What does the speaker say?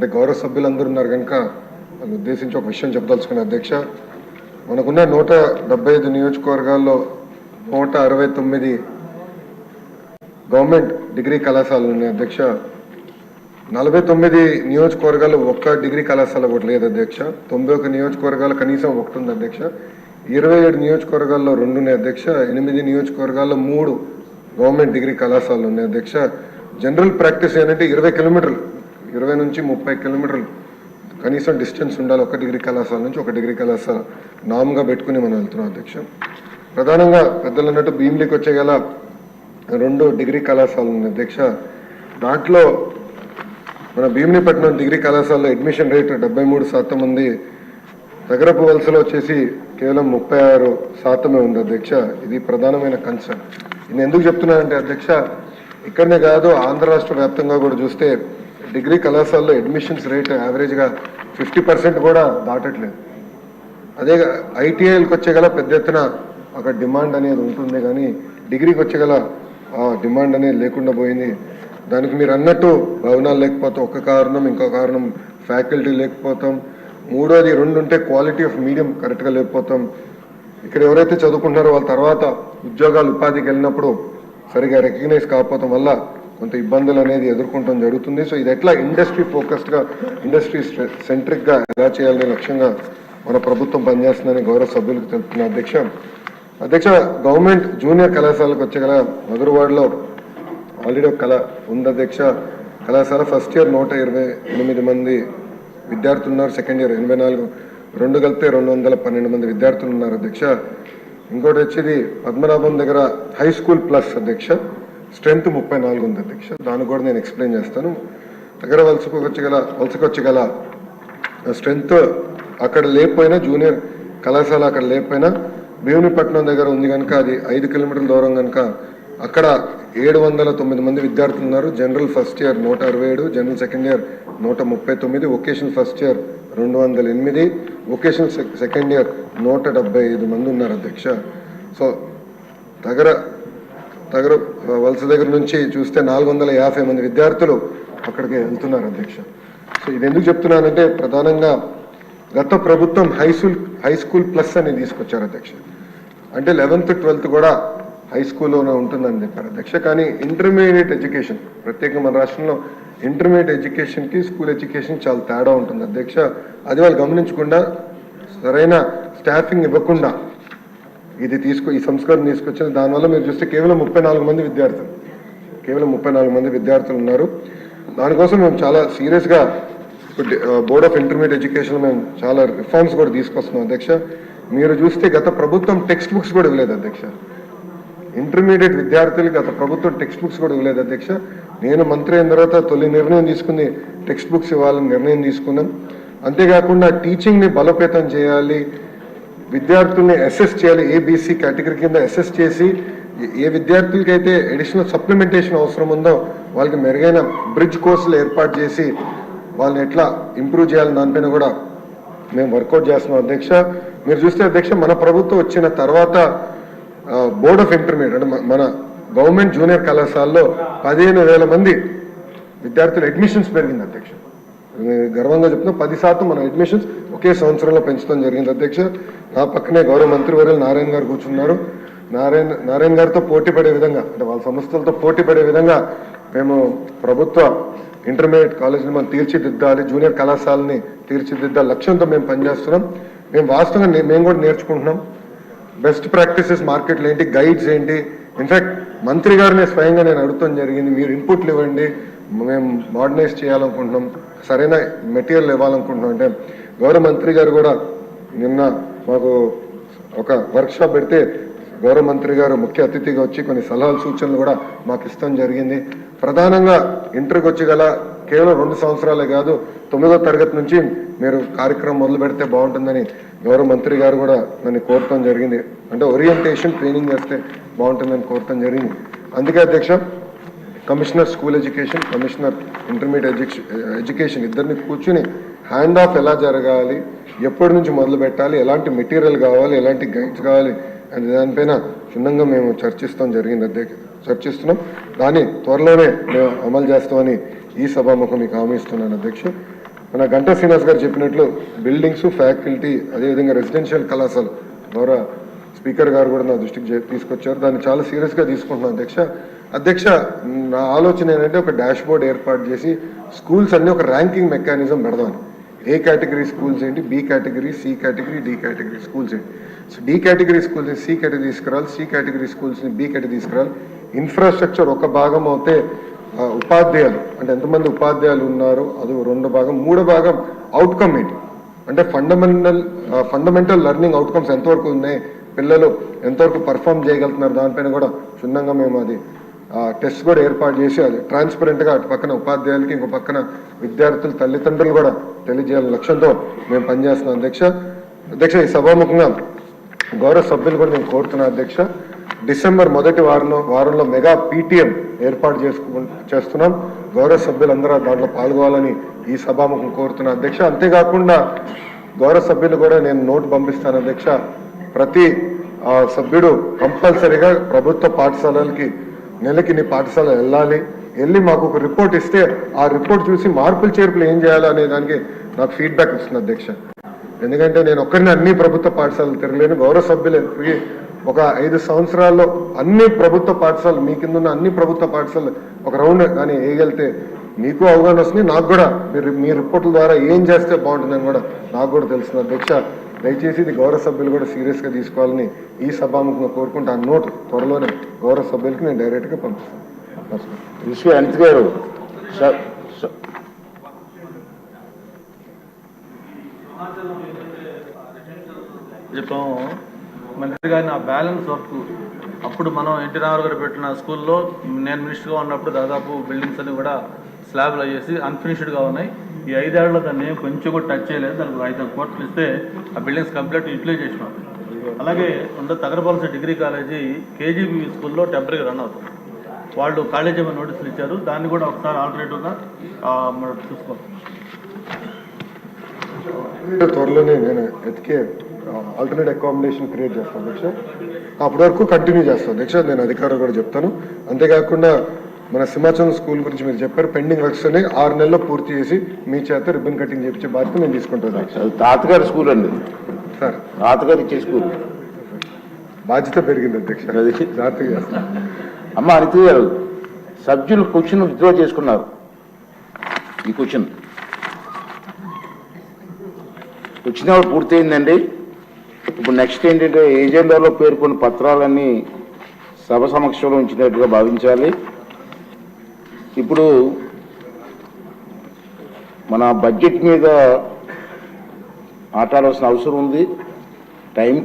అంటే గౌరవ సభ్యులందరూ ఉన్నారు కనుక వాళ్ళు ఉద్దేశించి ఒక విషయం చెప్పదలుచుకున్న అధ్యక్ష మనకున్న నూట డెబ్బై ఐదు నియోజకవర్గాల్లో నూట అరవై తొమ్మిది గవర్నమెంట్ డిగ్రీ కళాశాలలు ఉన్నాయి అధ్యక్ష. నలభై తొమ్మిది నియోజకవర్గాలు ఒక్క డిగ్రీ కళాశాల ఒకటి లేదు అధ్యక్ష. తొంభై ఒక నియోజకవర్గాలు కనీసం ఒకటి ఉంది అధ్యక్ష. ఇరవై ఏడు నియోజకవర్గాల్లో రెండు ఉన్నాయి అధ్యక్ష. ఎనిమిది నియోజకవర్గాల్లో మూడు గవర్నమెంట్ డిగ్రీ కళాశాలలు ఉన్నాయి అధ్యక్ష. జనరల్ ప్రాక్టీస్ ఏంటంటే ఇరవై కిలోమీటర్లు ఇరవై నుంచి ముప్పై కిలోమీటర్లు కనీసం డిస్టెన్స్ ఉండాలి. ఒక డిగ్రీ కళాశాల నుంచి ఒక డిగ్రీ కళాశాల నామ్గా పెట్టుకుని మనం వెళ్తున్నాం అధ్యక్ష. ప్రధానంగా పెద్దలు అన్నట్టు భీమిలికి వచ్చే గల రెండు డిగ్రీ కళాశాలలు ఉన్నాయి అధ్యక్ష. దాంట్లో మన భీమినిపట్నం డిగ్రీ కళాశాలలో అడ్మిషన్ రేటు డెబ్బై మూడు శాతం ఉంది. నగరపు వలసలో వచ్చేసి కేవలం ముప్పై ఆరు శాతమే ఉంది అధ్యక్ష. ఇది ప్రధానమైన కన్సర్న్ నేను ఎందుకు చెప్తున్నానంటే అధ్యక్ష ఇక్కడనే కాదు ఆంధ్ర రాష్ట్ర వ్యాప్తంగా కూడా చూస్తే డిగ్రీ కళాశాలలో అడ్మిషన్స్ రేట్ యావరేజ్గా ఫిఫ్టీ పర్సెంట్ కూడా దాటట్లేదు. అదే ఐటీఐలకు వచ్చే గల పెద్ద ఎత్తున ఒక డిమాండ్ అనేది ఉంటుంది కానీ డిగ్రీకి వచ్చే గల డిమాండ్ అనేది లేకుండా పోయింది. దానికి మీరు అన్నట్టు భవనాలు లేకపోతే ఒక కారణం ఇంకో కారణం ఫ్యాకల్టీ లేకపోతాం. మూడోది రెండు ఉంటే క్వాలిటీ ఆఫ్ మీడియం కరెక్ట్గా లేకపోతాం. ఇక్కడ ఎవరైతే చదువుకుంటున్నారో వాళ్ళ తర్వాత ఉద్యోగాలు ఉపాధికి వెళ్ళినప్పుడు సరిగా రికగ్నైజ్ కాకపోవడం వల్ల కొంత ఇబ్బందులు అనేది ఎదుర్కొంటాం జరుగుతుంది. సో ఇది ఎట్లా ఇండస్ట్రీ ఫోకస్డ్గా ఇండస్ట్రీ సెంట్రిక్గా ఎలా చేయాలనే లక్ష్యంగా మన ప్రభుత్వం పనిచేస్తుందని గౌరవ సభ్యులకు తెలుపుతున్న అధ్యక్ష. అధ్యక్ష గవర్నమెంట్ జూనియర్ కళాశాలకు వచ్చే గల మధురవాడలో ఆల్రెడీ ఒక కళ ఉంది అధ్యక్ష. కళాశాల ఫస్ట్ ఇయర్ నూట ఇరవై ఎనిమిది మంది విద్యార్థులు ఉన్నారు. సెకండ్ ఇయర్ ఎనభై నాలుగు రెండు కలిపితే రెండు వందల పన్నెండు మంది విద్యార్థులు ఉన్నారు అధ్యక్ష. ఇంకోటి వచ్చేది పద్మనాభం దగ్గర హై స్కూల్ ప్లస్ అధ్యక్ష. స్ట్రెంత్ ముప్పై నాలుగు ఉంది అధ్యక్ష. దాన్ని కూడా నేను ఎక్స్ప్లెయిన్ చేస్తాను. దగ్గర వలసకు వలసకొచ్చగల స్ట్రెంగ్త్ స్ట్రెంత్ అక్కడ లేకపోయినా జూనియర్ కళాశాల అక్కడ లేకపోయినా భీమునిపట్నం దగ్గర ఉంది కనుక అది ఐదు కిలోమీటర్ల దూరం కనుక అక్కడ ఏడు వందల తొమ్మిది మంది విద్యార్థులు ఉన్నారు. జనరల్ ఫస్ట్ ఇయర్ నూట అరవై ఏడు జనరల్ సెకండ్ ఇయర్ నూట ముప్పై తొమ్మిది వొకేషనల్ ఫస్ట్ ఇయర్ రెండు వందల ఎనిమిది వొకేషనల్ సెకండ్ ఇయర్ నూట డెబ్బై ఐదు మంది ఉన్నారు అధ్యక్ష. సో దగ్గర దగ్గర వలస దగ్గర నుంచి చూస్తే నాలుగు వందల యాభై మంది విద్యార్థులు అక్కడికి వెళ్తున్నారు అధ్యక్ష. సో ఇది ఎందుకు చెప్తున్నానంటే ప్రధానంగా గత ప్రభుత్వం high school high school plus అని తీసుకొచ్చారు అధ్యక్ష. అంటే లెవెన్త్ ట్వెల్త్ కూడా హై స్కూల్లోనే ఉంటుందని చెప్పారు అధ్యక్ష. కానీ ఇంటర్మీడియట్ ఎడ్యుకేషన్ ప్రత్యేకంగా మన రాష్ట్రంలో ఇంటర్మీడియట్ ఎడ్యుకేషన్కి స్కూల్ ఎడ్యుకేషన్ చాలా తేడా ఉంటుంది అధ్యక్ష. అది వాళ్ళు గమనించకుండా సరైన స్టాఫింగ్ ఇవ్వకుండా ఇది తీసుకు ఈ సంస్కరణ తీసుకొచ్చిన దానివల్ల మీరు చూస్తే కేవలం ముప్పై నాలుగు మంది విద్యార్థులు. కేవలం ముప్పై నాలుగు మంది విద్యార్థులు ఉన్నారు. దానికోసం మేము చాలా సీరియస్గా బోర్డ్ ఆఫ్ ఇంటర్మీడియట్ ఎడ్యుకేషన్ మేము చాలా రిఫార్మ్స్ కూడా తీసుకొస్తున్నాం అధ్యక్ష. మీరు చూస్తే గత ప్రభుత్వం టెక్స్ట్ బుక్స్ కూడా ఇవ్వలేదు అధ్యక్ష. ఇంటర్మీడియట్ విద్యార్థులు గత ప్రభుత్వం టెక్స్ట్ బుక్స్ కూడా ఇవ్వలేదు అధ్యక్ష. నేను మంత్రి అయిన తర్వాత తొలి నిర్ణయం తీసుకుని టెక్స్ట్ బుక్స్ ఇవ్వాలని నిర్ణయం తీసుకున్నాం. అంతేకాకుండా టీచింగ్ని బలోపేతం చేయాలి విద్యార్థుల్ని అసెస్ చేయాలి. ఏబీసీ కేటగిరీ కింద అసెస్ చేసి ఏ- విద్యార్థులకి అయితే అడిషనల్ సప్లిమెంటేషన్ అవసరం ఉందో వాళ్ళకి మెరుగైన బ్రిడ్జ్ కోర్సులు ఏర్పాటు చేసి వాళ్ళని ఎట్లా ఇంప్రూవ్ చేయాలని దానిపైన కూడా మేము వర్కౌట్ చేస్తున్నాం. అధ్యక్ష మీరు చూస్తే అధ్యక్ష మన ప్రభుత్వం వచ్చిన తర్వాత బోర్డ్ ఆఫ్ ఇంటర్మీడియట్ అంటే మన గవర్నమెంట్ జూనియర్ కళాశాలలో పదిహేను వేల మంది విద్యార్థులు అడ్మిషన్స్ పెరిగింది అధ్యక్ష. గర్వంగా చెప్తున్నా పది శాతం మన అడ్మిషన్స్ ఒకే సంవత్సరంలో పెంచడం జరిగింది. అధ్యక్ష నా పక్కనే గౌరవ మంత్రివర్యులు నారాయణ గారు కూర్చున్నారు. నారాయణ నారాయణ గారితో పోటీ పడే విధంగా అంటే వాళ్ళ సంస్థలతో పోటీ పడే విధంగా మేము ప్రభుత్వ ఇంటర్మీడియట్ కాలేజీని మనం తీర్చిదిద్దాలి జూనియర్ కళాశాలని తీర్చిదిద్దాలి లక్ష్యంతో మేము పనిచేస్తున్నాం. మేము వాస్తవంగా మేము కూడా నేర్చుకుంటున్నాం. బెస్ట్ ప్రాక్టీసెస్ మార్కెట్లు ఏంటి గైడ్స్ ఏంటి? ఇన్ఫాక్ట్ మంత్రి గారిని స్వయంగా నేను అడుగుతాం జరిగింది. మీరు ఇన్పుట్లు ఇవ్వండి. మేము మోడర్నైజ్ చేయాలనుకుంటున్నాం. సరైన మెటీరియల్ ఇవ్వాలనుకుంటున్నాం. అంటే గౌరవ మంత్రి గారు కూడా నిన్న మాకు ఒక వర్క్షాప్ పెడితే గౌరవ మంత్రి గారు ముఖ్య అతిథిగా వచ్చి కొన్ని సలహాలు సూచనలు కూడా మాకు ఇష్టం జరిగింది. ప్రధానంగా ఇంటర్కి వచ్చి గల కేవలం రెండు సంవత్సరాలే కాదు తొమ్మిదో తరగతి నుంచి మీరు కార్యక్రమం మొదలు పెడితే బాగుంటుందని గౌరవ మంత్రి గారు కూడా నన్ను కోరటం జరిగింది. అంటే ఓరియంటేషన్ ట్రైనింగ్ చేస్తే బాగుంటుందని కోరటం జరిగింది. అందుకే అధ్యక్ష commissioner school education commissioner intermediate education education ఇద్దరిని కూర్చుని హ్యాండ్ ఆఫ్ ఎలా జరగాలి ఎప్పటి నుంచి మొదలు పెట్టాలి ఎలాంటి మెటీరియల్ కావాలి ఎలాంటి గైడ్స్ కావాలి అనే దానిపైన క్షుణ్ణంగా మేము చర్చిస్తాం జరిగింది అధ్యక్ష చర్చిస్తున్నాం. దాన్ని త్వరలోనే మేము అమలు చేస్తామని ఈ సభాముఖం మీకు హామీ ఇస్తున్నాను అధ్యక్ష. మన గంటా శ్రీనివాస్ గారు చెప్పినట్లు బిల్డింగ్స్ ఫ్యాకల్టీ అదేవిధంగా రెసిడెన్షియల్ కళాశాల ద్వారా స్పీకర్ గారు కూడా నా దృష్టికి తీసుకొచ్చారు. దాన్ని చాలా సీరియస్గా తీసుకుంటున్నాను అధ్యక్ష. అధ్యక్ష నా ఆలోచన ఏంటంటే ఒక డాష్ బోర్డ్ ఏర్పాటు చేసి స్కూల్స్ అన్ని ఒక ర్యాంకింగ్ మెకానిజం పెడదాం ఏ కేటగిరీ స్కూల్స్ ఏంటి? B category C category D category schools ఏంటి? సో డి కేటగిరీ స్కూల్స్ని సి కేటగిరీ తీసుకురావాలి సి కేటగిరీ స్కూల్స్ని బి కేటగిరీ తీసుకురావాలి ఇన్ఫ్రాస్ట్రక్చర్ ఒక భాగం అవుతే ఉపాధ్యాయులు అంటే ఎంతమంది ఉపాధ్యాయులు ఉన్నారు అది రెండు భాగం. మూడో భాగం అవుట్కమ్ ఏంటి? అంటే ఫండమెంటల్ ఫండమెంటల్ లెర్నింగ్ అవుట్కమ్స్ ఎంతవరకు ఉన్నాయి? పిల్లలు ఎంతవరకు పర్ఫామ్ చేయగలుగుతున్నారు? దానిపైన కూడా క్షుణ్ణంగా మేము అది టెస్ట్ కూడా ఏర్పాటు చేసి అది ట్రాన్స్పరెంట్గా అటు పక్కన ఉపాధ్యాయులకి ఇంకో పక్కన విద్యార్థులు తల్లిదండ్రులు కూడా తెలియజేయాలని లక్ష్యంతో మేము పనిచేస్తున్నాం. అధ్యక్ష అధ్యక్ష ఈ సభాముఖంగా గౌరవ సభ్యులు కూడా నేను కోరుతున్నాను అధ్యక్ష. డిసెంబర్ మొదటి వారంలో వారంలో మెగా పీటీఎం ఏర్పాటు చేసుకు చేస్తున్నాం. గౌరవ సభ్యులందరూ దాంట్లో పాల్గొవాలని ఈ సభాముఖం కోరుతున్నా అధ్యక్ష. అంతేకాకుండా గౌరవ సభ్యులు కూడా నేను నోటు పంపిస్తాను అధ్యక్ష. ప్రతి ఆ, సభ్యుడు కంపల్సరీగా ప్రభుత్వ పాఠశాలలకి నెలకి నీ పాఠశాల వెళ్ళాలి. వెళ్ళి మాకు ఒక రిపోర్ట్ ఇస్తే ఆ రిపోర్ట్ చూసి మార్పులు చేర్పులు ఏం చేయాలి అనే దానికి నాకు ఫీడ్బ్యాక్ ఇస్తుంది అధ్యక్ష. ఎందుకంటే నేను ఒక్కరిని అన్ని ప్రభుత్వ పాఠశాలలు తిరగలేను గౌరవ సభ్యులు. ఒక ఐదు సంవత్సరాల్లో అన్ని ప్రభుత్వ పాఠశాలలు మీ కింద ఉన్న అన్ని ప్రభుత్వ పాఠశాలలు ఒక రౌండ్ కానీ వేయగలితే మీకు అవగాహన వస్తుంది నాకు కూడా మీరు మీ రిపోర్టుల ద్వారా ఏం చేస్తే బాగుంటుందని కూడా నాకు కూడా తెలుస్తుంది అధ్యక్ష. దయచేసి ఇది గౌరవ సభ్యులు కూడా సీరియస్గా తీసుకోవాలని ఈ సభాముఖంగా కోరుకుంటూ ఆ నోట్ త్వరలోనే గౌరవ సభ్యులకి నేను డైరెక్ట్గా పంపిస్తాను. నమస్కారం. విశ్వ అనిత్ గారు చెప్పాము మంత్రి గారిని ఆ బ్యాలెన్స్ వర్క్. అప్పుడు మనం ఎన్టీ రామారావు గారు పెట్టిన స్కూల్లో నేను మినిస్టర్గా ఉన్నప్పుడు దాదాపు బిల్డింగ్స్ అన్ని కూడా స్లాబ్లు అయ్యేసి అన్ఫినిష్డ్గా ఉన్నాయి. ఈ ఐదేళ్ళలో దాన్ని కొంచెం కూడా టచ్ చేయలేదు. దానికి ఐదు కోట్లు ఇస్తే ఆ బిల్డింగ్స్ కంప్లీట్ యూటిలైజ్ చేసినాం. అలాగే ఉండే తగరపాలస డిగ్రీ కాలేజీ కేజీబీ స్కూల్లో టెంపరీగా రన్ అవుతుంది. వాళ్ళు కాలేజీ ఏమైనా నోటీసులు ఇచ్చారు. దాన్ని కూడా ఒకసారి ఆల్టర్నేటివ్గా మనం చూసుకోవాలి త్వరలోనే నేను ఎతికే ఆల్టర్నేట్ అకామిడేషన్ క్రియేట్ చేస్తాను దీక్ష అప్పటి వరకు కంటిన్యూ చేస్తాను. దీక్ష నేను అధికారులు కూడా చెప్తాను. అంతేకాకుండా మన సింహాచలం స్కూల్ గురించి మీరు చెప్పారు. పెండింగ్ వర్క్స్ అని ఆరు నెలల్లో పూర్తి చేసి మీ చేత రిబ్బన్ కటింగ్ చేయించే బాధ్యత నేను తీసుకుంటాను అధ్యక్ష అది తాతగారి స్కూల్ అండి. సార్. తాతగారు ఇచ్చే స్కూల్. బాధ్యత పెరిగింది అధ్యక్ష. జాగ్రత్తగా అమ్మ అనిత గారు సభ్యులు క్వశ్చన్ విత్డ్రా చేసుకున్నారు. ఈ క్వశ్చన్. Question hour పూర్తయిందండి? ఇప్పుడు నెక్స్ట్ ఏంటంటే ఏజెండాలో పేర్కొన్న పత్రాలన్నీ సభ సమక్షంలో ఉంచినట్టుగా భావించాలి. ఇప్పుడు మన బడ్జెట్ మీద ఆటాడాల్సిన అవసరం ఉంది. టైం